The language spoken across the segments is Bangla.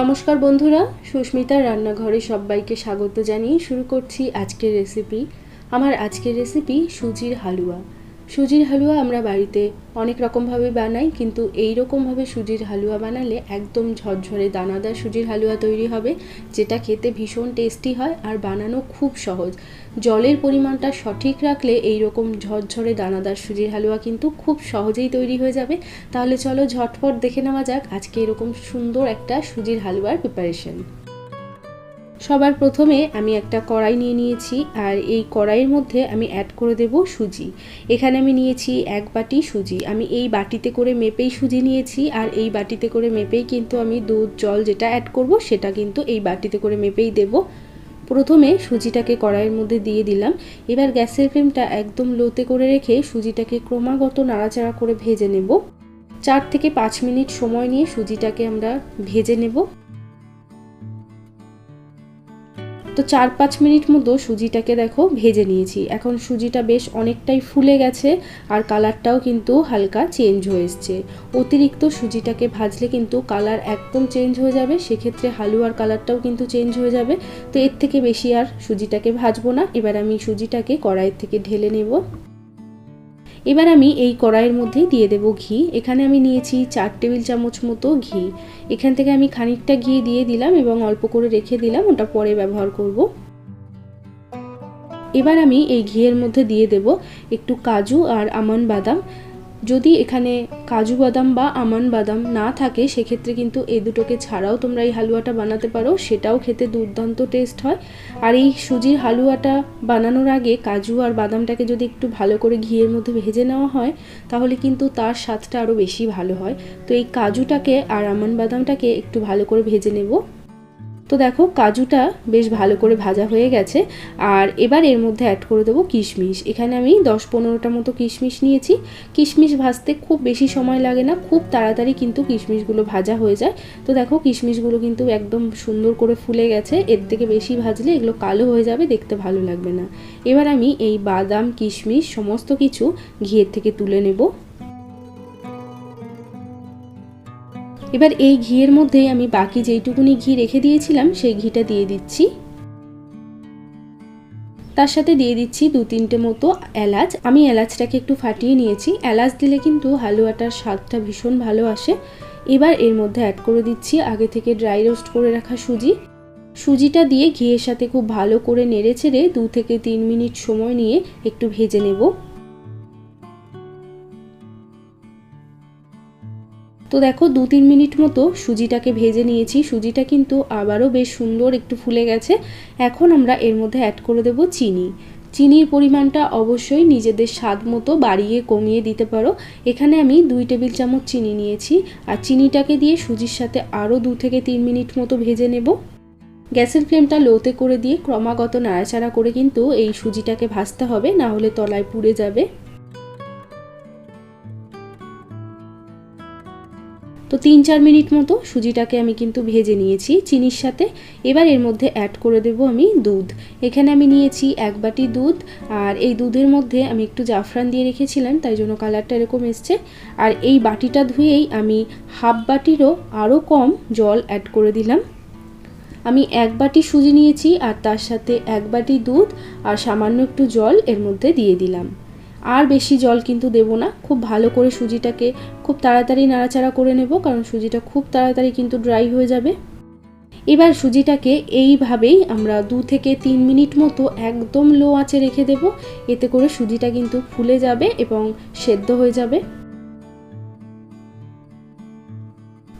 নমস্কার বন্ধুরা, সুস্মিতার রান্নাঘরে সবাইকে স্বাগত জানিয়ে শুরু করছি আজকের রেসিপি আমার আজকের রেসিপি সুজির হালুয়া। সুজির হালুয়া আমরা বাড়িতে অনেক রকমভাবে বানাই, কিন্তু এই রকমভাবে সুজির হালুয়া বানালে একদম ঝরঝরে দানাদার সুজির হালুয়া তৈরি হবে, যেটা খেতে ভীষণ টেস্টি হয় আর বানানো খুব সহজ। জলের পরিমাণটা সঠিক রাখলে এই রকম ঝরঝরে দানাদার সুজির হালুয়া কিন্তু খুব সহজেই তৈরি হয়ে যাবে। তাহলে চলো ঝটপট দেখে নেওয়া যাক আজকে এরকম সুন্দর একটা সুজির হালুয়ার প্রিপারেশন সবার প্রথমে আমি একটা কড়াই নিয়ে নিয়েছি, আর এই কড়াইয়ের মধ্যে আমি অ্যাড করে দেব সুজি। এখানে আমি নিয়েছি এক বাটি সুজি। আমি এই বাটিতে করে মেপেই সুজি নিয়েছি, আর এই বাটিতে করে মেপেই কিন্তু আমি দুধ, জল যেটা অ্যাড করব সেটা কিন্তু এই বাটিতে করে মেপেই দেব। প্রথমে সুজিটাকে কড়াইয়ের মধ্যে দিয়ে দিলাম। এবার গ্যাসের ফ্লেমটা একদম লোতে করে রেখে সুজিটাকে ক্রমাগত নাড়াচাড়া করে ভেজে নেব। চার থেকে পাঁচ মিনিট সময় নিয়ে সুজিটাকে আমরা ভেজে নেব। তো চার পাঁচ মিনিট মতো সুজিটাকে দেখো ভেজে নিয়েছি। এখন সুজিটা বেশ অনেকটাই ফুলে গেছে আর কালারটাও কিন্তু হালকা চেঞ্জ হয়ে এসছে। অতিরিক্ত সুজিটাকে ভাজলে কিন্তু কালার একদম চেঞ্জ হয়ে যাবে, সেক্ষেত্রে হালুয়ার কালারটাও কিন্তু চেঞ্জ হয়ে যাবে। তো এর থেকে বেশি আর সুজিটাকে ভাজবো না। এবার আমি সুজিটাকে কড়াইয়ের থেকে ঢেলে নেব। এবার আমি এই কড়াইয়ের মধ্যে দিয়ে দেব ঘি। এখানে আমি নিয়েছি চার টেবিল চামচ মতো ঘি। এখান থেকে আমি খানিকটা ঘি দিয়ে দিলাম এবং অল্প করে রেখে দিলাম, ওটা পরে ব্যবহার করব। এবার আমি এই ঘিয়ের মধ্যে দিয়ে দেব একটু কাজু আর আমন বাদাম। যদি এখানে কাজু বাদাম বা আমান বাদাম না থাকে, সেক্ষেত্রে কিন্তু এই দুটোকে ছাড়াও তোমরা এই হালুয়াটা বানাতে পারো। সেটাও খেতে দুর্দান্ত টেস্ট হয়। আর এই সুজির হালুয়াটা বানানোর আগে কাজু আর বাদামটাকে যদি একটু ভালো করে ঘিয়ের মধ্যে ভেজে নেওয়া হয়, তাহলে কিন্তু তার স্বাদটা আরও বেশি ভালো হয়। তো এই কাজুটাকে আর আমন বাদামটাকে একটু ভালো করে ভেজে নেব। তো দেখো, কাজুটা বেশ ভালো করে ভাজা হয়ে গেছে। আর এবার এর মধ্যে অ্যাড করে দেবো কিশমিশ। এখানে আমি দশ পনেরোটা মতো কিশমিশ নিয়েছি। কিশমিশ ভাজতে খুব বেশি সময় লাগে না, খুব তাড়াতাড়ি কিন্তু কিশমিশগুলো ভাজা হয়ে যায়। তো দেখো, কিশমিশগুলো কিন্তু একদম সুন্দর করে ফুলে গেছে। এর থেকে বেশি ভাজলে এগুলো কালো হয়ে যাবে, দেখতে ভালো লাগবে না। এবার আমি এই বাদাম, কিশমিশ, সমস্ত কিছু ঘিয়ের থেকে তুলে নেব। এবার এই ঘিয়ের মধ্যেই আমি বাকি যেইটুকুনি ঘি রেখে দিয়েছিলাম, সেই ঘিটা দিয়ে দিচ্ছি। তার সাথে দিয়ে দিচ্ছি দু তিনটে মতো এলাচ। আমি এলাচটাকে একটু ফাটিয়ে নিয়েছি। এলাচ দিলে কিন্তু হালুয়াটার স্বাদটা ভীষণ ভালো আসে। এবার এর মধ্যে অ্যাড করে দিচ্ছি আগে থেকে ড্রাই রোস্ট করে রাখা সুজি। সুজিটা দিয়ে ঘিয়ের সাথে খুব ভালো করে নেড়ে ছেড়ে দু থেকে তিন মিনিট সময় নিয়ে একটু ভেজে নেব। তো দেখো দু তিন মিনিট মতো সুজিটাকে ভেজে নিয়েছি। সুজিটা কিন্তু আবারও বেশ সুন্দর একটু ফুলে গেছে। এখন আমরা এর মধ্যে অ্যাড করে দেব চিনি। চিনির পরিমাণটা অবশ্যই নিজেদের স্বাদ মতো বাড়িয়ে কমিয়ে দিতে পারো। এখানে আমি দুই টেবিল চামচ চিনি নিয়েছি। আর চিনিটাকে দিয়ে সুজির সাথে আরও দু থেকে তিন মিনিট মতো ভেজে নেব। গ্যাসের ফ্লেমটা লোতে করে দিয়ে ক্রমাগত নাড়াচাড়া করে কিন্তু এই সুজিটাকে ভাজতে হবে, না হলে তলায় পুড়ে যাবে। তো তিন চার মিনিট মতো সুজিটাকে আমি কিন্তু ভেজে নিয়েছি চিনির সাথে। এবার এর মধ্যে অ্যাড করে দেব আমি দুধ। এখানে আমি নিয়েছি এক বাটি দুধ আর এই দুধের মধ্যে আমি একটু জাফরান দিয়ে রেখেছিলাম, তাই জন্য কালারটা এরকম এসছে। আর এই বাটিটা ধুয়েই আমি হাফ বাটিরও আরও কম জল অ্যাড করে দিলাম। আমি এক বাটি সুজি নিয়েছি আর তার সাথে এক বাটি দুধ আর সামান্য একটু জল এর মধ্যে দিয়ে দিলাম। আর বেশি জল কিন্তু দেব না। খুব ভালো করে সুজিটাকে খুব তাড়াতাড়ি নাড়াচাড়া করে নেব, কারণ সুজিটা খুব তাড়াতাড়ি কিন্তু ড্রাই হয়ে যাবে। এবার সুজিটাকে এইভাবেই আমরা দু থেকে তিন মিনিট মতো একদম লো আঁচে রেখে দেব। এতে করে সুজিটা কিন্তু ফুলে যাবে এবং সেদ্ধ হয়ে যাবে।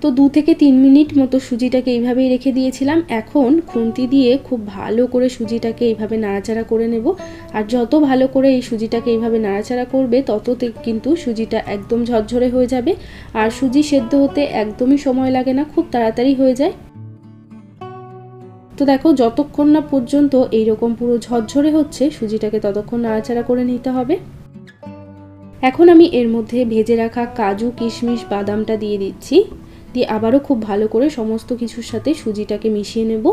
তো দু থেকে তিন মিনিট মতো সুজিটাকে এইভাবেই রেখে দিয়েছিলাম। এখন খুন্তি দিয়ে খুব ভালো করে সুজিটাকে এইভাবে নাড়াচাড়া করে নেব। আর যত ভালো করে এই সুজিটাকে এইভাবে নাড়াচাড়া করবে, তত কিন্তু সুজিটা একদম ঝরঝরে হয়ে যাবে। আর সুজি সেদ্ধ হতে একদমই সময় লাগে না, খুব তাড়াতাড়ি হয়ে যায়। তো দেখো, যতক্ষণ না পর্যন্ত এইরকম পুরো ঝরঝরে হচ্ছে, সুজিটাকে ততক্ষণ নাড়াচাড়া করে নিতে হবে। এখন আমি এর মধ্যে ভেজে রাখা কাজু, কিশমিশ, বাদামটা দিয়ে দিচ্ছি। দিয়ে আবারও খুব ভালো করে সমস্ত কিছুর সাথে সুজিটাকে মিশিয়ে নেব।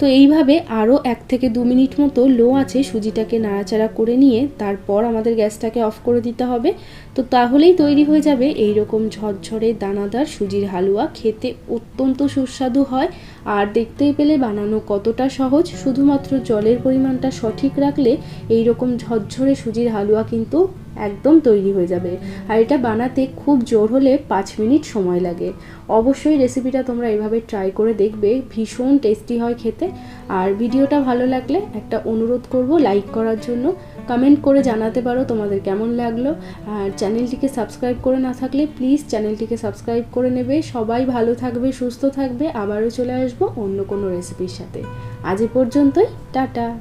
তো এইভাবে আরও এক থেকে দু মিনিট মতো লো আছে সুজিটাকে নাড়াচাড়া করে নিয়ে তারপর আমাদের গ্যাসটাকে অফ করে দিতে হবে। তো তাহলেই তৈরি হয়ে যাবে এই রকম ঝরঝরে দানাদার সুজির হালুয়া। খেতে অত্যন্ত সুস্বাদু হয় আর দেখতেই পেলে বানানো কতটা সহজ। শুধুমাত্র জলের পরিমাণটা সঠিক রাখলে এই রকম ঝরঝরে সুজির হালুয়া কিন্তু একদম তৈরি হয়ে যাবে। আর এটা বানাতে খুব জোর হলে পাঁচ মিনিট সময় লাগে। অবশ্যই রেসিপিটা তোমরা এভাবে ট্রাই করে দেখবে, ভীষণ টেস্টি হয় খেতে। আর ভিডিওটা ভালো লাগলে একটা অনুরোধ করব লাইক করার জন্য। কমেন্ট করে জানাতে পারো তোমাদের কেমন লাগল। আর চ্যানেলটিকে সাবস্ক্রাইব করে না থাকলে প্লিজ চ্যানেলটিকে সাবস্ক্রাইব করে নেবে। সবাই ভালো থাকবে, সুস্থ থাকবে। আবারও চলে আসব অন্য কোনো রেসিপির সাথে। আজ এ পর্যন্তই, টাটা!